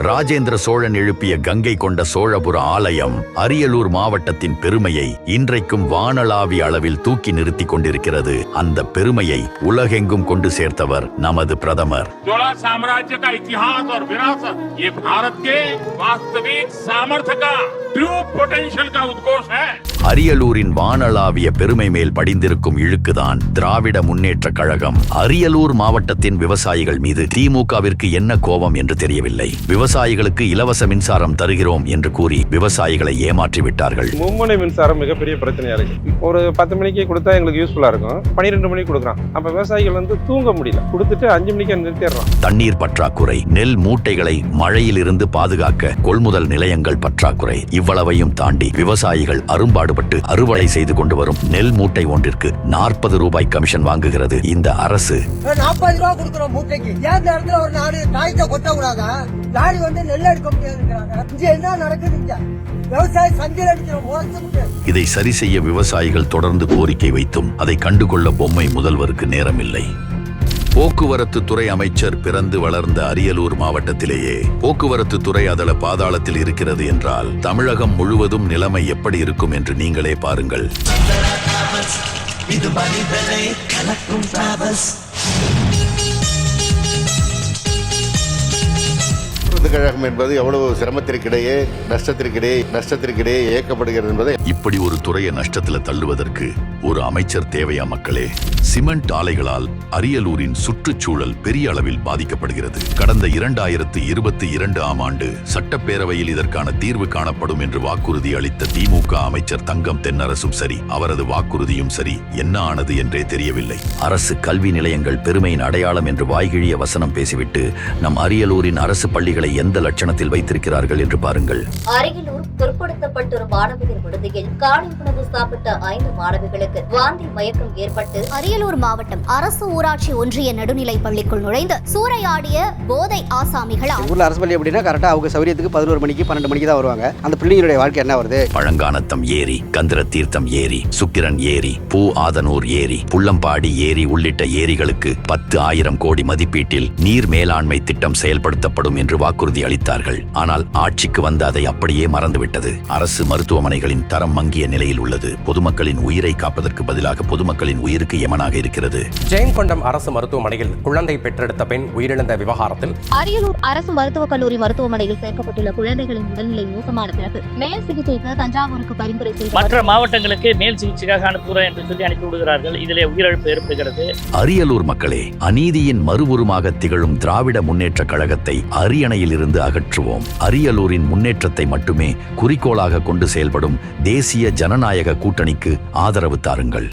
ராஜேந்திர சோழன் எழுப்பிய கங்கை கொண்ட சோழபுர ஆலயம் அரியலூர் மாவட்டத்தின் பெருமையை இன்றைக்கும் வானளாவிய அளவில் தூக்கி நிறுத்திக் கொண்டிருக்கிறது அந்த பெருமையை உலகெங்கும் கொண்டு சேர்த்தவர் நமது பிரதமர் चोला साम्राज्य का इतिहास और विरासत ये भारत के वास्तविक सामर्थ्य का ट्रू पोटेंशियल का उद्घोष है அரியலூரின் வானளாவிய பெருமை மேல் படிந்திருக்கும் இழுக்குதான் திராவிட முன்னேற்ற கழகம். அரியலூர் மாவட்டத்தின் விவசாயிகள் மீது திமுகவிற்கு என்ன கோபம் என்று தெரியவில்லை. விவசாயிகளுக்கு இலவச மின்சாரம் தருகிறோம் என்று கூறி விவசாயிகளை ஏமாற்றி விட்டார்கள். மும்முனை மின்சாரம் மிகப்பெரிய பிரச்சனையா இருக்கு. ஒரு பத்து மணிக்கு கொடுத்தா எங்களுக்கு யூஸ்ஃபுல்லா இருக்கும். பன்னிரெண்டு மணிக்கு கொடுக்குறான் அப்ப விவசாயிகள் வந்து தூங்க முடியல. கொடுத்துட்டு அஞ்சு மணிக்கு நிறுத்திடுறான் தண்ணீர் பற்றாக்குறை நெல் மூட்டைகளை மழையில் இருந்து பாதுகாக்க கொள்முதல் நிலையங்கள் பற்றாக்குறை. இவ்வளவையும் தாண்டி விவசாயிகள் அரும்பாடுபட்டு அறுவடை செய்து கொண்டு வரும் நெல் மூட்டை ஒன்றிற்கு நாற்பது ரூபாய் கமிஷன் வாங்குகிறது. இந்த அரசு நாற்பது ரூபா கொடுக்குறோம் மூட்டைக்கு. ஏன் இந்த இடத்துல ஒரு நாடு காய்ச்ச கொட்ட கூடாதா லாரி வந்து நெல் எடுக்க இங்க என்ன நடக்குது விவசாயி சந்தையில் முடியாது இதை சரி செய்ய விவசாயிகள் தொடர்ந்து கோரிக்கை வைத்தும் அதை கண்டுகொள்ள பொம்மை முதல்வருக்கு நேரமில்லை. போக்குவரத்து துறை அமைச்சர் பிறந்து வளர்ந்த அரியலூர் மாவட்டத்திலேயே போக்குவரத்து துறை அதள பாதாளத்தில் இருக்கிறது என்றால் தமிழகம் முழுவதும் நிலைமை எப்படி இருக்கும் என்று நீங்களே பாருங்கள். கழகம் என்பது எவ்வளவு சிரமத்திற்கிடையே நஷ்டத்திற்கிடையே நஷ்டத்திற்கிடையே இயக்கப்படுகிறது என்பதை இப்படி ஒரு துறையை நஷ்டத்துல தள்ளுவதற்கு ஒரு அமைச்சர் தேவையா மக்களே? சிமெண்ட் ஆலைகளால் அரியலூரின் சுற்றுச்சூழல் பெரிய அளவில் பாதிக்கப்படுகிறது. கடந்த இரண்டாயிரத்து இருபத்தி இரண்டு ஆம் ஆண்டு சட்டப்பேரவையில் இதற்கான தீர்வு காணப்படும் என்று வாக்குறுதி அளித்த திமுக அமைச்சர் தங்கம் தென்னரசும் சரி அவரது வாக்குறுதியும் சரி என்ன ஆனது என்றே தெரியவில்லை. அரசு கல்வி நிலையங்கள் பெருமையின் அடையாளம் என்று வாய்கிழிய வசனம் பேசிவிட்டு நம் அரியலூரின் அரசு பள்ளிகளை எந்த லட்சணத்தில் வைத்திருக்கிறார்கள் என்று பாருங்கள். அரியலூர் பிற்படுத்தப்பட்டோர் மாணவியர் விடுதியில் காலை உணவு சாப்பிட்ட ஐந்து மாணவிகளுக்கு வாந்தி மயக்கம் ஏற்பட்டு அரியலூர் மாவட்டம் அரசு ஊராட்சி ஒன்றிய நடுநிலைப் பள்ளிக்குள் நுழைந்து சூறையாடிய போதை ஆசாமிகளால். ஊர்ல அரசு பள்ளி அப்படின்னா கரெக்டா அவங்க சௌரியத்துக்கு பதினோரு மணிக்கு பன்னெண்டு மணிக்கு தான் வருவாங்க. அந்த பிள்ளைங்களுடைய வாழ்க்கை என்ன வருது? பழங்கானத்தம் ஏரி கந்திர தீர்த்தம் ஏரி சுக்கிரன் ஏரி பூ ஆதனூர் ஏரி புள்ளம்பாடி ஏரி உள்ளிட்ட ஏரிகளுக்கு பத்து ஆயிரம் கோடி மதிப்பீட்டில் நீர் மேலாண்மை திட்டம் செயல்படுத்தப்படும் என்று வாக்குறுதி அளித்தார்கள். ஆனால் ஆட்சிக்கு வந்த அதை அப்படியே மறந்துவிட்டது. அரசு மருத்துவமனைகளின் தரம் மங்கிய நிலையில் உள்ளது. பொதுமக்களின் உயிரை காப்பதற்கு பதிலாக பொதுமக்களின் உயிருக்கு யமனாக இருக்கிறது. ஜெயங்கொண்டம் அரசு மருத்துவமனையில் குழந்தை பெற்றெடுத்த பெண் உயிரிழந்த விவகாரத்தில் அரியலூர் அரசு மருத்துவக் கல்லூரி மருத்துவமனையில் சேர்க்கப்பட்டுள்ள குழந்தைகளின் உடல்நிலை மோசமான பிறகு மேல் சிகிச்சைக்கு தஞ்சாவூருக்கு பரிந்துரை செய்த மற்ற மாவட்டங்களுக்கு மேல் சிகிச்சைக்காக அனுப்புகிறோம் என்று சொல்லி அனுப்பி விடுகிறார்கள். இதிலே உயிரிழப்பு ஏற்படுகிறது. அரியலூர் மக்களே அநீதியின் மறுவுருமாக திகழும் திராவிட முன்னேற்ற கழகத்தை அரியணையில் இருந்து அகற்றுவோம். அரியலூரின் முன்னேற்றத்தை மட்டுமே குறிக்கோளாக கொண்டு செயல்படும் தேசிய ஜனநாயக கூட்டணிக்கு ஆதரவு பாருங்கள்.